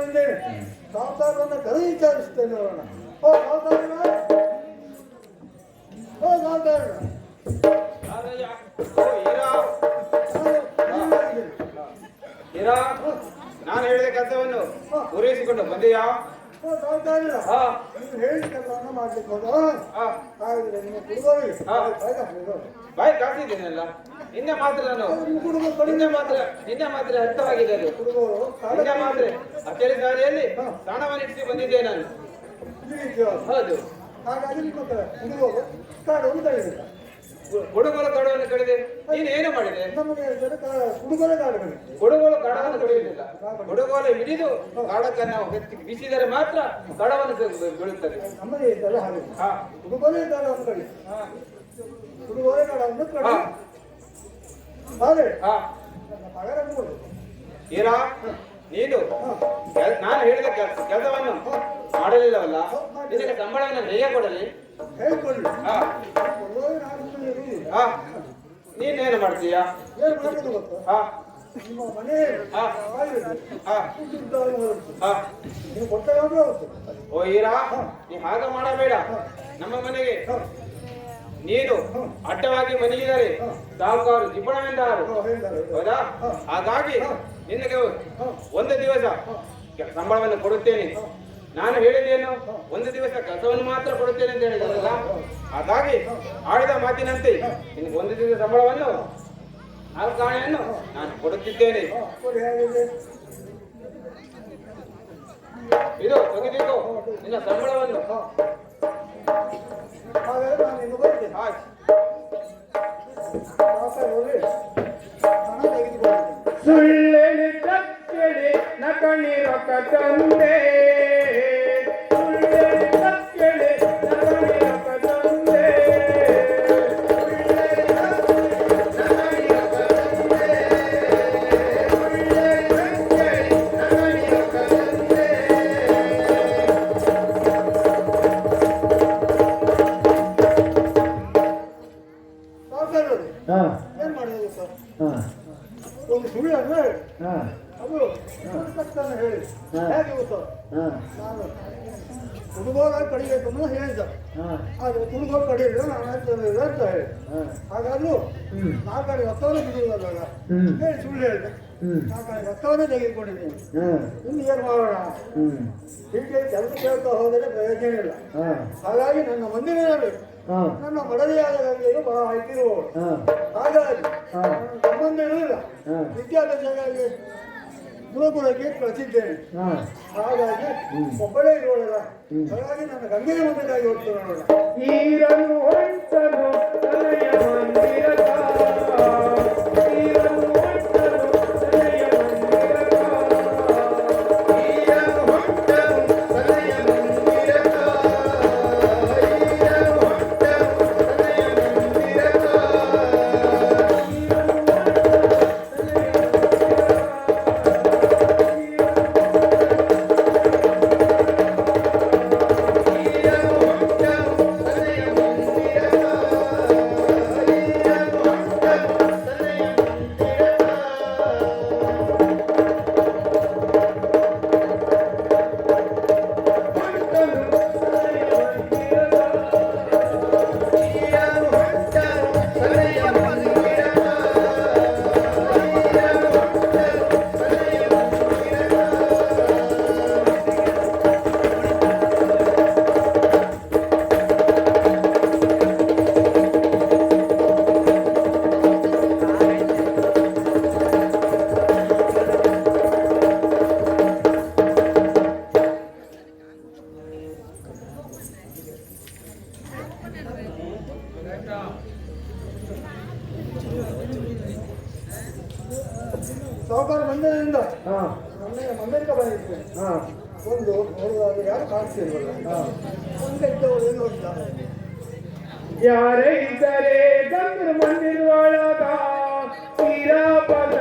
ಬಂದಿದ್ದೇನೆ ಸಾವುಕಾರರನ್ನ ಕರೆ ವಿಚಾರಿಸ್ತೇನೆ ಅವರನ್ನ. ಓ ಸಾವುಕಾರನ ಓ. ಹೀರಾ, ನಾನು ಹೇಳಿದ ಕೆಲಸವನ್ನು ಪೂರೈಸಿಕೊಂಡು ಬಂದೆಯಾ? ಓ ಸಾವುಕಾರನ ಹಾ ನೀವು ಹೇಳಿದ ಕೆಲಸವನ್ನು ಮಾಡ್ಲಿಕ್ಕೆ ಹೋದ ಹಾಗಿದ್ರೆ ನಿಮ್ಮ ಕುಡುಗೋರಿ ಹಾ. ಬಾಯಿ ಕಾಸಿದ್ದೇನಲ್ಲ ನಿನ್ನೆ ಮಾತ್ರ ನಾನು ನಿನ್ನೆ ಮಾತ್ರ ನಿನ್ನೆ ಮಾತ್ರ ಅರ್ಥವಾಗಿದೆ ಅದು. ಕುಡುಗೋರು ನಿನ್ನೆ ಮಾತ್ರ. ಅಚ್ಚರಿ ದಾರಿಯಲ್ಲಿ ಸ್ನಾನವನ್ನಿಟ್ಟು ಬಂದಿದ್ದೆ ನಾನು. ಹೌದು. ಹಾಗಾಗಿ ನಿಮ್ಮ ಕುಡುಗೋರು ಕಾಡವನ್ನು ಕಡಿದೆ ನೀನು ಏನು ಮಾಡಿದೆ? ನಮಗೆ ಕೊಡುಗೋಲು ಕಾಡವನ್ನು ಕೊಡುಗೋಲು ಹಿಡಿದು ಕಾಡಕ್ಕನ್ನು ಬಿಸಿದರೆ ಬೀಸಿದರೆ ಮಾತ್ರ ಕಡವನ್ನು ಬೀಳುತ್ತದೆ. ನಮ್ಮದೇ ಇದ್ದಲ್ಲ ಹಾಗೆ. ಹಾ. ಕುಡುಗೋರೆ ಕಾಡವನ್ನು ಕಡಿ. ಹಾ. ಕುಡುಗೋರೆ ಕಾಡವನ್ನು ಕಡಿ. ಹಾ. ಹಾ. ನನ್ನ ಪಗಾರ ಕೊಡು. ಹೀರಾ ನೀನು ನಾನು ಹೇಳಿದ ಕೆಲಸ ಕೆಲಸವನ್ನು ಮಾಡಲಿಲ್ಲವಲ್ಲ? ನಿನಗೆ ಸಂಬಳವನ್ನು ಹೇಗೆ ಕೊಡಲಿ? ಹೇಳ್ಕೊಳ್ಳಿ. ನೀನೇನು ಮಾಡ್ತೀಯಾ? ಏನ್ ಮಾಡೋದು ಗೊತ್ತು? ಹಾ. ನೀವು ಓ ನೀ ಹಾಗೆ ಮಾಡಬೇಡ. ನಮ್ಮ ಮನೆಗೆ. ನೀನು ಅಡ್ಡವಾಗಿ ಮಲಗಿದರೆ ಸಾಹುಕಾರು ಜಿಬ್ಬಣವೆಂದಾರು ಹೌದಾ? ಹಾಗಾಗಿ ನಿನಗೆ ಒಂದು ದಿವಸ ಸಂಬಳವನ್ನು ಕೊಡುತ್ತೇನೆ. ನಾನು ಹೇಳಿದ್ದೇನು, ಒಂದು ದಿವಸ ಕೆಲಸವನ್ನು ಮಾತ್ರ ಕೊಡುತ್ತೇನೆ ಅಂತ ಹೇಳಿದ ಹಾಗಾಗಿ ಆಡಿದ ಮಾತಿನಂತೆ ನಿನಗೆ ಒಂದು ದಿವಸ ಸಂಬಳವನ್ನು ನಾಲ್ಕು ಕಾಣೆಯನ್ನು ನಾನು ಕೊಡುತ್ತಿದ್ದೇನೆ. ಇದು ತೆಗೆದಿದ್ದು ನಿನ್ನ ಸಂಬಳವನ್ನು. ಹಾಗಾದ್ರೆ ನಾನು ಇನ್ನು ಬರ್ತೇನೆ ಆಯ್ತು. ತಕ್ಷಣ ಹೇಳಿ. ಹೇಗೆ ಹಾ. ನಾನು ಹುಡುಗೋರ ಕಡಿಬೇಕು ಅಂತ. ಹೇಳಿದ ಆದ್ರೆ ಹುಡುಗೋರು ಕಡಿಯಿಲ್ಲ ನಾನು ಹೇಳ್ತೇನೆ ಅಂತ ಹೇಳಿ. ಹಾ. ಹಾಗಾದ್ರೂ ನಾಲ್ಕಾಡಿ ರಕ್ತವನ್ನು ಬಿಡುವುದಲ್ಲ. ಹೇಳಿ ಸುಳ್ಳು ಹೇಳಿದೆ ನಾಲ್ಕಾಡಿ ರಕ್ತವನ್ನೇ ತೆಗೆದುಕೊಂಡಿದ್ದೀನಿ. ಹಾ. ಇನ್ನು ಏನು ಮಾಡೋಣ? ಹೀಗೆ ಕೆಲಸ ಕೇಳ್ತಾ ಹೋದರೆ ಪ್ರಯೋಜನ ಇಲ್ಲ. ಹಾಗಾಗಿ ನನ್ನ ಮಂದಿರ ಹಾ. ನನ್ನ ಮಡದಿಯಾದ ಗಂಗೆಯನ್ನು ಬಹಳ ಹಾಕಿರುವವಳು. ಹಾಗಾಗಿ ಸಂಬಂಧ ಇರಲಿಲ್ಲ ಹಾ. ವಿದ್ಯಾಭ್ಯಾಸಕ್ಕಾಗಿ ಗುರುಕುಲಕ್ಕೆ ಕಳಿಸಿದ್ದೇನೆ. ಹಾಗಾಗಿ ಒಬ್ಬಳೇ ಇರುವಳಲ್ಲ ಹಾಗಾಗಿ ನನ್ನ ಗಂಗೆಯ ಮುಂದಕ್ಕಾಗಿ ಹೋಗ್ತು ಇದ್ರೆ ಒಂದು ನೋಡುವಾಗ ಯಾರು ಕಾಣಿಸ್ತಿರ್ಬೋದು ಮುಂದೆ ಇದ್ದವರು ಯಾರೇ ಇದ್ದರೆ ಗಂಗನ ಮಂದಿರೊಳಗ ತೀರಾ ಪದ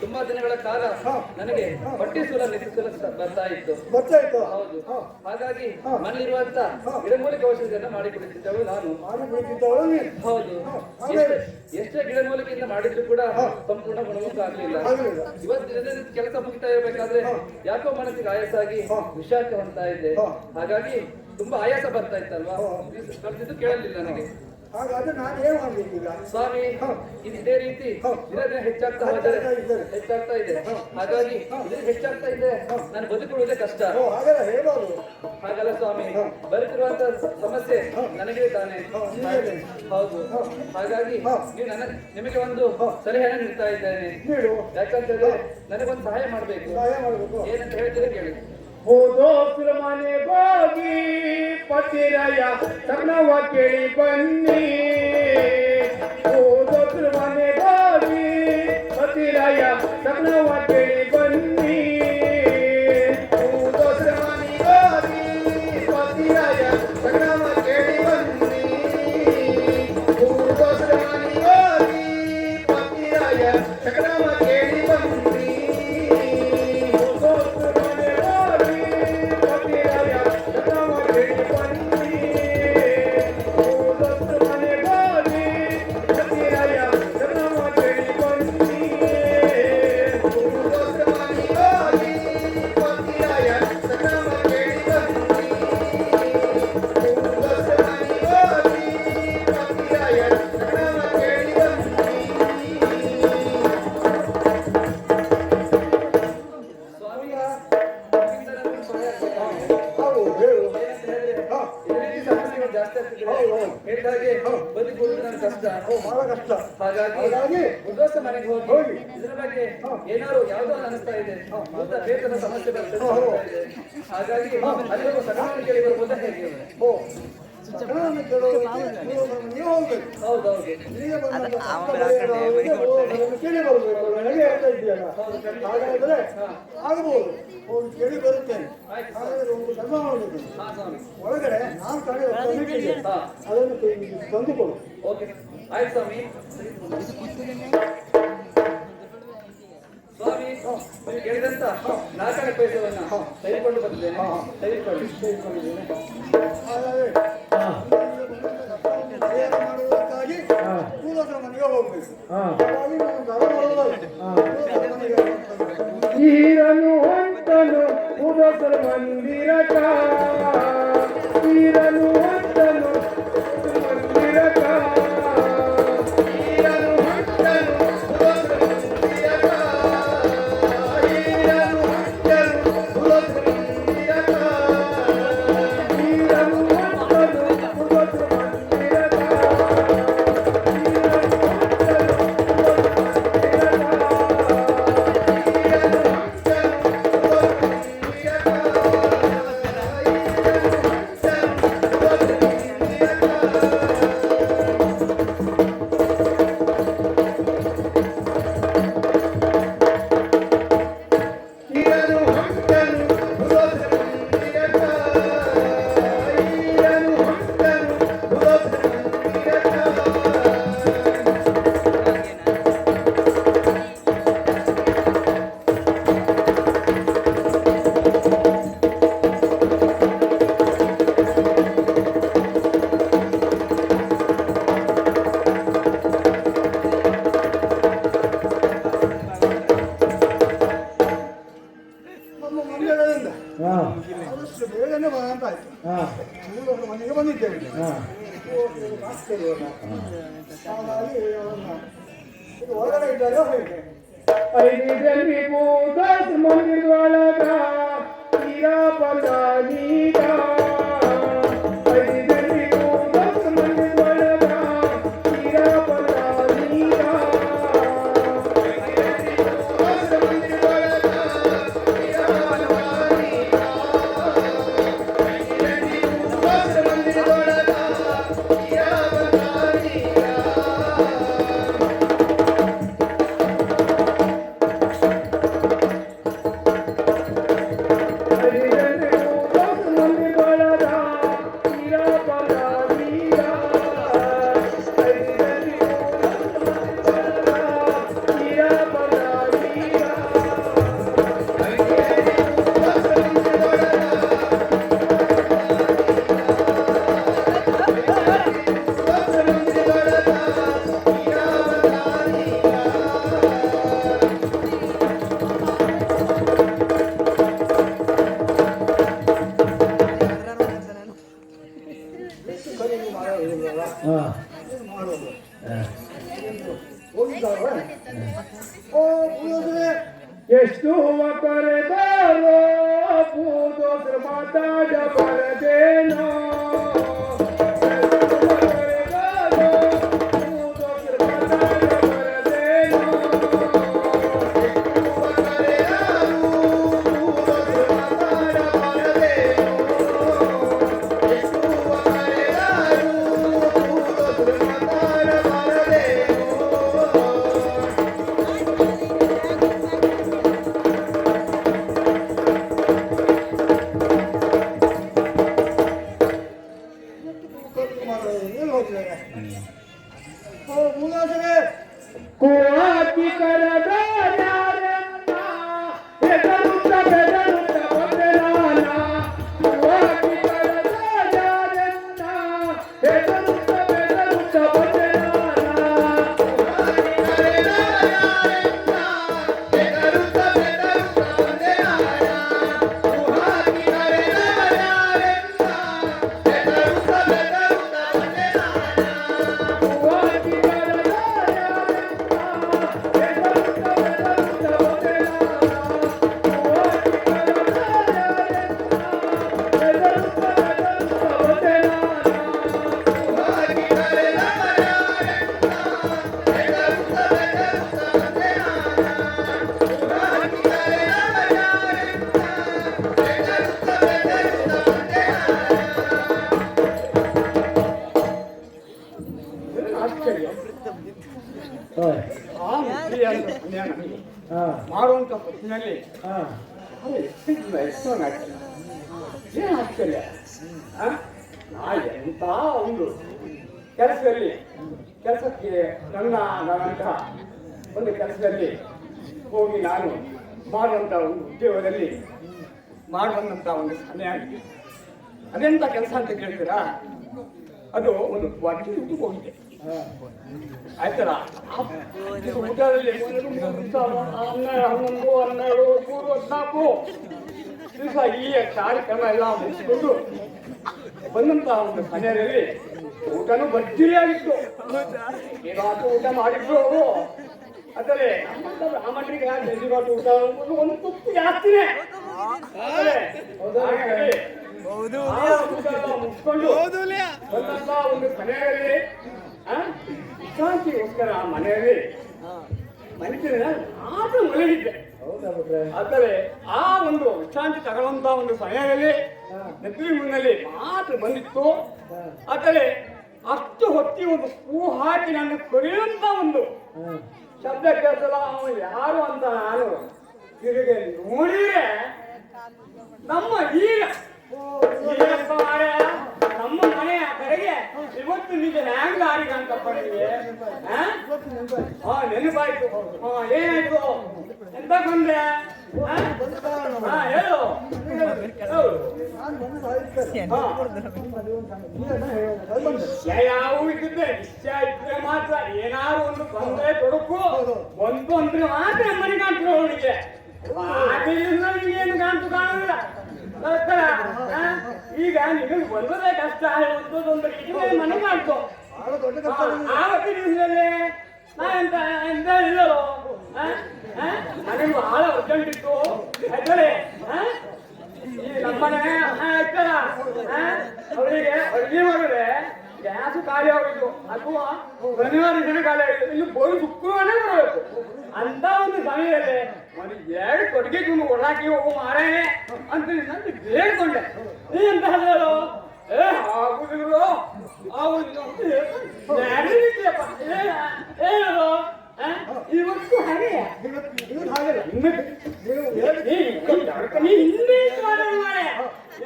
ತುಂಬಾ ದಿನಗಳ ಕಾಲ ನನಗೆ ಪಟ್ಟೀಸುರ ನಿಧಿಸುಲ ಬರ್ತಾ ಇತ್ತು. ಬರ್ತಾ ಇತ್ತು. ಹೌದು. ಹಾಗಾಗಿ ಮನೆಯಲ್ಲಿರುವಂತ ಗಿಡಮೂಲಿಕೆ ಔಷಧಿಯನ್ನ ಮಾಡಿ ನಾನು. ಹೌದು. ಎಷ್ಟೇ ಗಿಡಮೂಲಿಕೆಯಿಂದ ಮಾಡಿದ್ರು ಕೂಡ ಸಂಪೂರ್ಣ ಗುಣಮುಖ ಆಗ್ಲಿಲ್ಲ. ಇವತ್ತಿನ ಕೆಲಸ ಮುಗಿತಾ ಇರಬೇಕಾದ್ರೆ ಯಾಕೋ ಮನಸ್ಸಿಗೆ ಆಯಾಸ ಆಗಿ ಹೊಂದ್ತಾ ಇದೆ. ಹಾಗಾಗಿ ತುಂಬಾ ಆಯಾಸ ಬರ್ತಾ ಇತ್ತಲ್ವಾ? ಕೇಳಲಿಲ್ಲ ನನಗೆ. ಹಾಗಾದ್ರೆ ನಾನು ಏನ್ ಮಾಡ್ಬೇಕೀಗ ಸ್ವಾಮಿ ಹಾ. ಇದು ರೀತಿ. ದಿನ ಹೆಚ್ಚಾಗ್ತಾ ಹೋದರೆ ಹೆಚ್ಚಾಗ್ತಾ ಇದೆ ಹಾಗಾಗಿ ಹಾ. ಇದು ಹೆಚ್ಚಾಗ್ತಾ ಇದೆ. ನಾನು ಬದುಕುವುದೇ ಕಷ್ಟ ಹಾಗಲ್ಲ ಹೇಳೋದು ಹಾಗಲ್ಲ ಸ್ವಾಮಿ ಹಾ. ಬರುತ್ತಿರುವಂತ ಸಮಸ್ಯೆ. ನನಗೆ ತಾನೆ ಹೌದು. ಹಾಗಾಗಿ. ನೀವು ನನ್ನ ನಿಮಗೆ ಒಂದು. ಸಲಹೆಯನ್ನು ನೀಡ್ತಾ ಇದ್ದೇನೆ ಯಾಕಂತ ಯಾಕಂತಂದ್ರೆ ನನಗೊಂದು ಸಹಾಯ ಮಾಡಬೇಕು ಸಹಾಯ ಮಾಡ್ಬೇಕು ಏನಂತ ಹೇಳ್ತೀರಾ ಕೇಳಿ ಓದೋ ಮನೆ ಹೋಗಿ ಪತಿರಯ ತನವ ಕೇಳಿ ಬನ್ನಿ ಕ್ಷೇತ್ರದ ಸಮಸ್ಯೆ ಬರ್ತದೆ. ಹಾಗಾಗಿ ಅದರಲ್ಲೂ ಸಡಗರವನ್ನು ಕೇಳಿ ಕೇಳೋದು ನೀವು ಹೌದು. ಹಾಗಾದರೆ ಆಗ್ಬೋದು ಕೇಳಿ ಬರುತ್ತೆ ಹಾಗಾದರೆ ಒಳಗಡೆ ನಾನು ಅದನ್ನು ತಂದುಕೊಡು. ಓಕೆ. ಆಯ್ತು ಸ್ವಾಮಿ. ಕೇಳಿದಂತ ನಾಲ್ಕನೇ ಪೈಸವನ್ನ ತೆಗೆದುಕೊಂಡು ಬಂದಿದ್ದೇನೆ ತೆಗೆದುಕೊಳ್ಳಿ ತೆಗೆದುಕೊಂಡಿದ್ದೇನೆ ನಾನು ಅಂತನು ಉದಸರ ಮಾಡುವಂಥ ಒಂದು ಸಮಯ ಆಗಿದೆ. ಅದೆಂತ ಕೆಲಸ ಅಂತ ಕೇಳ್ತೀರಾ? ಅದು ಒಂದು ವಾಟ್ಲಿಗೆ ಹೋಗಿದೆ. ಆಯ್ತಲ್ಲ? ಊಟದಲ್ಲಿ ಹನ್ನೊಂದು, ಹನ್ನೆರಡು, ಮೂರು, ಹದಿನಾಲ್ಕು. ದಿವಸ ಈ ಕಾರ್ಯಕ್ರಮ ಎಲ್ಲ ಮುಗಿಸ್ಕೊಂಡು ಬಂದಂತ ಒಂದು ಸಮಯದಲ್ಲಿ ಊಟನೂ ಭರ್ಜರಿಯಾಗಿತ್ತು ಏನಾದ್ರು ಊಟ ಮಾಡಿದ್ರು. ಅವರು ಆದರೆ ಇವತ್ತು ಊಟ ಒಂದು ತುತ್ತು ಜಾಸ್ತಿನೇ ಮುಗಿಸ್ಕೊಂಡು ಒಂದು ಮನೆಯಲ್ಲಿ ವಿಶ್ರಾಂತಿಗೋಸ್ಕರ ಆ ಮನೆಯಲ್ಲಿ ಮನುಷ್ಯನ ಮಾತ್ರ ಮಲಗಿದ್ದೆ ಹೌದಾ ಆದರೆ ಆ ಒಂದು ವಿಶ್ರಾಂತಿ ತಗೊಳ್ಳುವಂತ ಒಂದು ಸಮಯದಲ್ಲಿ ನೆಪ್ಪಿನ ಮುನ್ನಲ್ಲಿ ಮಾತ್ರ ಬಂದಿತ್ತು ಆದರೆ ಅಷ್ಟು ಹೊತ್ತಿ ಒಂದು ಹೂ. ಹಾಕಿ ನನ್ನ ಕೊರೆಯುವಂತ ಒಂದು ಶಬ್ದ ಕೇಳಿಸಲ್ಲ ಅವನು ಯಾರು ಅಂತ ನಾನು ತಿರುಗಿ ನೋಡಿದ್ರೆ ನಮ್ಮ ಈಗ ನಮ್ಮ ಮನೆಯ ಕಡೆಗೆ ಇವತ್ತು ನಿಜ ಹ್ಯಾಂಗ್ ದಾರಿ ಅಂತಪ್ಪ ನಿಮಗೆ ನೆನಪಾಯ್ತು. ಹಾ ಏನಾಯ್ತು? ಎಂತ ಬಂದೆ ಹಾ? ಹೇಳು ಯಾವ ಇದ್ದಿದ್ದೆ ನಿಶ್ಚಯ ಇದ್ರೆ ಮಾತ್ರ ಏನಾದ್ರು ಒಂದು ಬಂದ್ರೆ ತೊಡಕು ಒಂದು ಅಂದ್ರೆ ಮಾತ್ರ ಮನೆ ಕಾಣ್ತದೆ ಅವನಿಗೆ. ಏನು ಕಾಣ್ತು? ಆ? ಈಗ ನಿಮಗೆ ಬಂದದೇ ಕಷ್ಟ ಒಂದು ಇದೇ ಮನೆ ಕಾಣ್ತು ಆವತ್ತು ದಿವಸದಲ್ಲಿ ಎಂತ ಇಲ್ಲೋ ನನಗೆ ಬಹಳ ಅರ್ಜೆಂಟ್ ಇತ್ತು. ಯಾಕಂದ್ರೆ ಆ? ಈ ನಮ್ಮನೆ ಆಯ್ತಲ್ಲ? ಅವರಿಗೆ ಅಡುಗೆ ಮಾಡಿದ್ರೆ ಗ್ಯಾಸ್ ಖಾಲಿ ಆಗೋಯ್ತು ಅಥವಾ ಶನಿವಾರ ದಿನ ಖಾಲಿ ಆಗಿದೆ ಇಲ್ಲಿ ಬೋರು ಶುಕ್ರವಾರನೇ ಬರಬೇಕು. ಅಂತ ಒಂದು ಸಮಯದಲ್ಲಿ ಒಂದು ಎರಡು ಕೊಡುಗೆ ತುಂಬ ಒಳಾಕಿ ಹೋಗು ಮಾರೇ ಅಂತ ನಾನು ಬೇಡ್ಕೊಂಡೆ ನೀ ಎಂತ ಹೇಳೋ ಏ ಆಗುದಿಲ್ಲ ಆಗುದಿಲ್ಲಪ್ಪ ಏನದು ಇವತ್ತು ಹಾಗೆ ನೀ ಇನ್ನೇ ಮಾಡೋದು ಮಾರೆ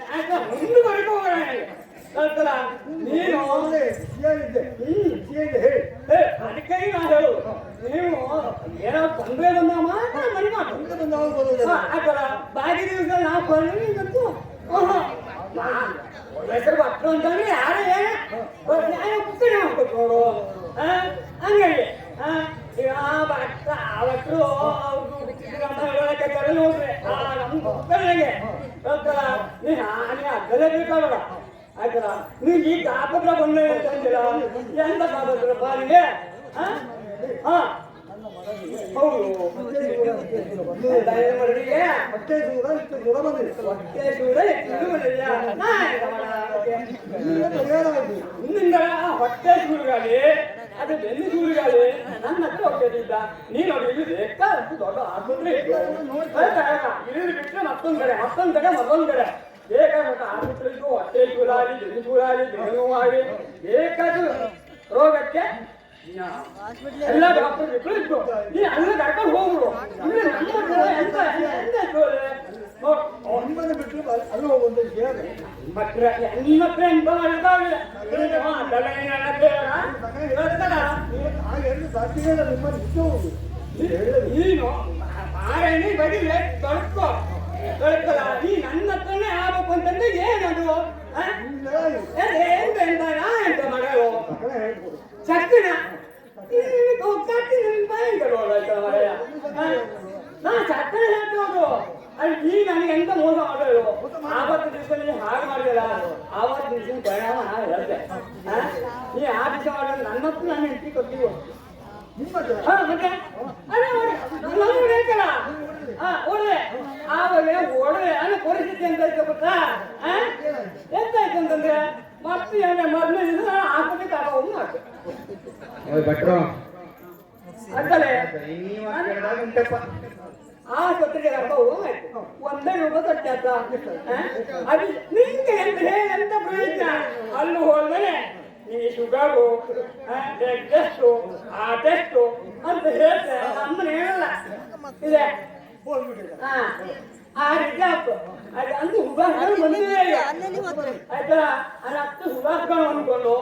ಆಯ್ತಾ ಮುಂದೆ ಬರಬೇಕು ಕಲ್ತಲ್ಲ ನೀನು ಹೇ ಅದಕ್ಕೆ ನಾನು ಹೇಳು ನೀವು ಏನೋ ತೊಂದರೆ ಬಂದ ಮಾತ್ರ ಮನೆ ಮಾತು ಬಾಗಿ ದಿವಸ ನಾವು ಬಂದ್ರೆ ಇವತ್ತು ಹೆಸರು ಭಟ್ರು ಅಂತಂದ್ರೆ ಯಾರು ಏನು ಪುಸ್ತಕ ಮಾಡ್ಬೇಕು ನೋಡು ಆ? ಹಂಗಾಗಿ ಆ? ಈಗ ಆ ಭಟ್ರ ಆ ಭಟ್ರು ಅವ್ರು ಬಿಟ್ಟಿದ್ರಂತ ಹೇಳೋದಕ್ಕೆ ಕರೆ ನೋಡ್ರಿ ಆ ನಮ್ಮ ಪುಸ್ತಕನಿಗೆ ಗೊತ್ತಲ್ಲ ನೀ ಹಾನಿ ಅದ್ದಲೇ ಬೇಕಾಗಲ್ಲ ಆಯ್ತಲ್ಲ? ನೀವು ಈ ಕಾಪತ್ರ ಬಂದ ಅಂತಂದಿಲ್ಲ? ಎಂತ ಕಾಪತ್ರ? ಬಾರಿಗೆ ಹಾ ಹಾ ಹೌದು. ಎಂತ ಏನು ಮಾಡಿದೀಯ? ಹೊಟ್ಟೆ ದೂರ ಇಟ್ಟು ಇಟ್ಟು ಬಂದಿದ್ಯ? ನಾ ಎಂತ ಮಾಡೋಕೆ? ನಿನ್ನಿಂದ ಆ ಹೊಟ್ಟೆ ಸೂರುಗಾಲಿ ಅದು ಬೆನ್ನು ಸೂರುಗಾಲಿ ನನ್ನ ಹತ್ರ ಹೋಗ್ತಿದ್ದ ನೀನು ನೋಡಿ ಇಲ್ಲಿ ಬೇಕಾದಷ್ಟು ದೊಡ್ಡ ಆಸ್ಪತ್ರೆ ಇತ್ತು. ಆಯ್ತಾ? ಇಲ್ಲಿ ಬಿಟ್ಟರೆ ಮತ್ತೊಂದ್ ಕಡೆ ಮತ್ತೊಂದ್ ಕಡೆ ಮತ್ತೊಂದ್ ಕಡೆ. ಬೇಕಾದ ಆಸ್ಪತ್ರೆ ಬೆನ್ನು ಚೂರಾಗಿ ಬೆನ್ನು ನೋವಾಗಿ ರೋಗಕ್ಕೆ ಎಲ್ಲ ಡಾಕ್ಟರ್ ನೀ ಹೋಗ್ಬಿಡು. ಅಂದ್ರೆ ನಮ್ಮ ಎಂತ ನಿಮ್ಮನ್ನ ಬಿಟ್ಟು ಅಲ್ಲಿ ಹೋಗುವಂತ ಹೇಳಿ ಮತ್ರ ನಿಮ್ಮ ಹತ್ರ ಎಂತ ಮಾಡೋಕ್ಕಾಗಿಲ್ಲ ಇದಕ್ಕೆ ಮಾ, ಅದೆಲ್ಲ ನೀನು ನನ್ನ ಹತ್ರ ಹೇಳ? ಗೊತ್ತಲ್ಲ? ಹಾಗೆ ಎಂದು ಸಾಧ್ಯವೇ ಬಿಟ್ಟು ಹೋಗುದು ನೀನು ಮಾರಣಿ ಬರೀ ತೊಳ್ಕೊ. ತೊಳ್ಕೊಲ್ಲ ನೀ ನನ್ನ ಹತ್ರನೇ ಆಗ್ಬೇಕು ಅಂತಂದ್ರೆ ಏನದು ಆ? ಏ, ಎಂತ ಎಂತ ನಾ ಎಂತ ಮಾಡೋದು ಹೇಳ್ಬೋದು ಚಕ್ಕಿನ ನಾ ಚಕ್ಕನ ಹೇಳ್ತೋದು ಅಲ್ಲಿ ನೀ ನನಗೆ ಎಂತ ಮೋಸ ಮಾಡೋದು ಆವತ್ತು ದಿವಸದಲ್ಲಿ ಹಾಗೆ ಮಾಡಿದಲ್ಲ ಆವತ್ತು ದಿವಸ ಪರಿಣಾಮ ನಾ ಹೇಳ್ದೆ ಆ? ನೀ ಆ ದಿವಸ ಮಾಡಿದ್ರೆ ನನ್ನ ಹತ್ರ ನಾನು ಹೆಂಡತಿ ಕೊಟ್ಟಿವು ನಿಮ್ಮ ಹತ್ರ ಹಾ, ಮತ್ತೆ? ಅದೇ ನೋಡಿ, ಹಾ, ಒಳ್ಳೆ. ಆವಾಗ ಒಳ್ಳೆ ಅನ್ನೋ ಪರಿಸ್ಥಿತಿ ಎಂತ ಆಯ್ತು ಗೊತ್ತಾ? ಆ? ಎಂತ ಆಯ್ತು ಅಂತಂದ್ರೆ ಮತ್ತೆ ಏನೇ ಮೊದಲನೇ ದಿವಸ ಆಸ್ಪತ್ರೆ ಕರ್ಕೊಂಡು ಮಾಡ್ದೆ ಭಟ್ರು. ಅಂತಲೇ ಆಸ್ಪತ್ರೆಗೆ ಕರ್ಕೊಂಡು ಹೋಗಾಯ್ತು ಒಂದೇ ರೂಪಾಯಿ ಕಟ್ಟಾತ ಅದು ನಿಂಗೆ ಹೇಳಿ ಎಂತ ಪ್ರಯೋಜನ? ಅಲ್ಲಿ ಹೋದ್ಮೇಲೆ ಈ ಶುಗರು ಟೆಸ್ಟು ಆ ಟೆಸ್ಟು ಅಂತ ಹೇಳ್ತಾರೆ ಅಮ್ಮನ ಹೇಳಲ್ಲ. ಇದೆ. ಹೋಗ್ಬಿಟ್ಟಿದೆ ಹಾ ಆ ರೀತಿ ಆಯ್ತು ಅದು ಅಂದು ಸುಧಾರಿಸ್ಕೊಂಡು ಬಂದಿದೆ ಈಗ ಆಯ್ತಾ ಅದು ಹತ್ತು ಸುಧಾರಿಸ್ಕೊಂಡು ಅಂದ್ಕೊಂಡು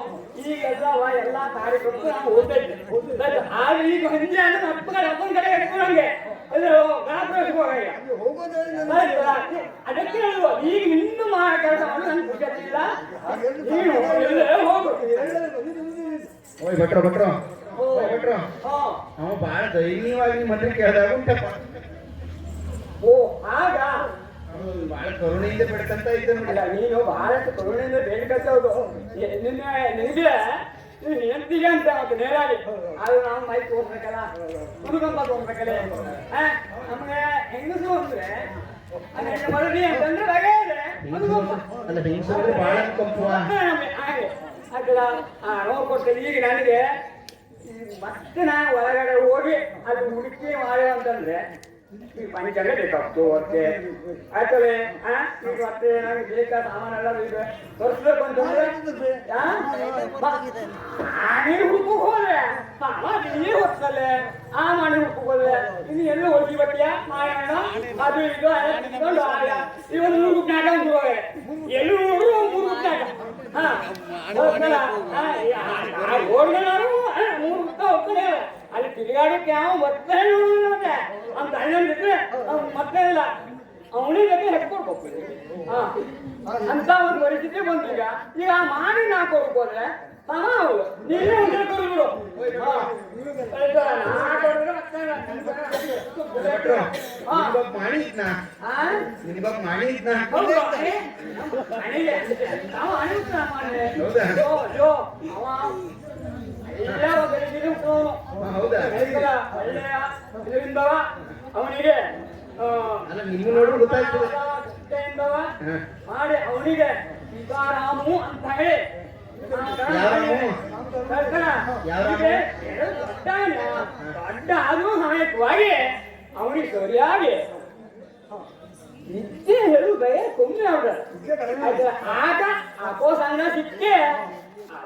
ಈಗ ಎಲ್ಲ ಎಲ್ಲ ಕಾರ್ಯಕ್ರಮಕ್ಕೂ ನಾವು ಹೋಗ್ತಾ ಇದ್ದೆ ಆದ್ರೆ ಈಗ ಹಿಂದೆ ಅಂದ್ರೆ ಅಪ್ಪನ ಅಪ್ಪನ ಕಡೆ ಇಟ್ಕೊಂಡಂಗೆ ಅದು ಗಾತ್ರ ಹೋಗ ಅಲ್ಲಿ ಹೋಗೋದೇ ಇಲ್ಲ. ಅದಕ್ಕೆ ಹೇಳುವ ಈಗ ಇನ್ನು ಮಾ ಕೆಲಸ ಮಾಡಿ ನನ್ಗೆ ಗೊತ್ತಿಲ್ಲ ನೀನು ಎಲ್ಲೇ ಹೋಗು ಎಲ್ಲರೂ ಬಂದಿದ್ದು ಬಂದಿದ್ದು. ಓಯ್ ಭಟ್ರು ಭಟ್ರು ಓ. ಓಯ್ ಭಟ್ರು ಹಾ ಅವ ಬಹಳ ದಯನೀಯವಾಗಿ ನಿಮ್ಮ ಹತ್ರ ಕೇಳಿದಾಗ ಉಂಟಪ್ಪ ಓ ಆಗ ಬಹಳ ಕರುಣೆಯಿಂದ ಬೆಳಕಂತ ಇದ್ದ ನೀನು ಬಹಳಷ್ಟು ಕರುಣೆಯಿಂದ ಬೇಡಿಕತ್ತವ್ರು ನಿನ್ನ ನಿನಗೆ ನೀನು ಹೆಂಡ್ತಿಗೆ ಅಂತ ಮತ್ತೆ ನೇರಾಗಿ ಆದ್ರೆ ನಾವು ಮೈ ತೋರ್ಸ್ಬೇಕಲ್ಲ ಹುಡುಗಂಬ ತೋರ್ಬೇಕಲ್ಲ. ನಮ್ಗೆ ಹೆಂಗಸು ಅಂದ್ರೆ ಈಗ ನನಗೆ ಮತ್ತೆ ನಾ ಹೊರಗಡೆ ಹೋಗಿ ಅದು ಹುಡುಕಿ ಮಾಡಿ ಅಂತಂದ್ರೆ ಬೇಕಾಗ್ತು ಆಯ್ತವೆ ಈಗ ಮತ್ತೆ ಇದೆ ತರಿಸ್ಬೇಕು ಅಂತಂದ್ರೆ ಹುಡುಕು ಹೋದ್ರೆ ಆ ಮಾಡಿ ಹುಡುಕು ಹೋದ್ರೆ ಇನ್ನು ಎಲ್ಲೂ ಹೋಗಿ ಬಟ್ಟಿಯ ಮಾಯಣ್ಣ, ಅದು ಇದು ಆಗ ಇವನು ಮೂರು ಜ್ಞಾನ ಹೋಗಿ ಎಲ್ಲೂ ಮೂರು ಜ್ಞಾನ ಆ, ಮೂರು ಗುಟ್ಟ ಹೋಗ್ತಾನೆ ಅಲ್ಲಿ ತಿರುಗಾಡಕ್ಕೆ ಯಾವ ಮತ್ತೆ ನೋಡುದಿಲ್ಲ ಮತ್ತೆ ಅವ್ನ ತಣ್ಣನ್ ಜೊತೆ ಅವ್ನ ಮತ್ತೆ ಇಲ್ಲ. ಅವನಿಗೆ ಜೊತೆ ಹೆಕ್ಕೊಡ್ಬೇಕು ಹಾ. ಅಂತ ಒಂದು ಪರಿಸ್ಥಿತಿ ಬಂತು ಈಗ. ಆ ಮಾಡಿ ನಾ ಕೊಡ್ಬೋದ್ರೆ ಹಾ. ಹೌದು. ನೀನೇ ಒಂದೇ ಕೊಡ್ಬಿಡು ಹಾ ಅವನಿಗೆ. ಮಾಡಿ ಅವನಿಗೆ ಸೀತಾರಾಮು ಅಂತ ಹೇಳಿ. ದೊಡ್ಡ ಆದ್ರೂ ಸಮೇತವಾಗಿ ಅವನಿಗೆ ಸರಿಯಾಗಿ ನಿತ್ಯ ಹೇಳುದೇ ಸುಮ್ಮನೆ ಅವ್ರ. ಆಗ ಅಪೋ ಸಣ್ಣ ಸಿಕ್ಕೆ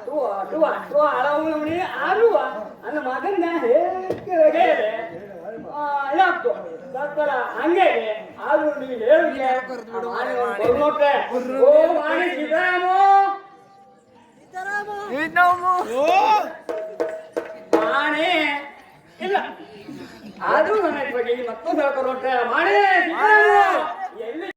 ಅದು ಅದು ಅಷ್ಟು ಹಳವಣಿ ಆರುವ ನನ್ನ ಮಗನ ಹೇಗೆ ಇದಾಗ್ತು ಬರ್ತಾರ ಹಂಗೆ ಆದ್ರೂ ನೀವು ಹೇಳಿದ್ರೆ ನೋಡ್ರೆ ಓ ಮಾಡಿ ಸಿದ್ದರಾಮು ಮಾಣೆ ಇಲ್ಲ ಆದ್ರೂ ನನ್ನ ಬಗ್ಗೆ ಮತ್ತೊಂದು ಹೇಳ್ಕೊಂಡು ಹೊರಟ್ರೆ ಮಾಣೆ ಸಿದ್ದರಾಮು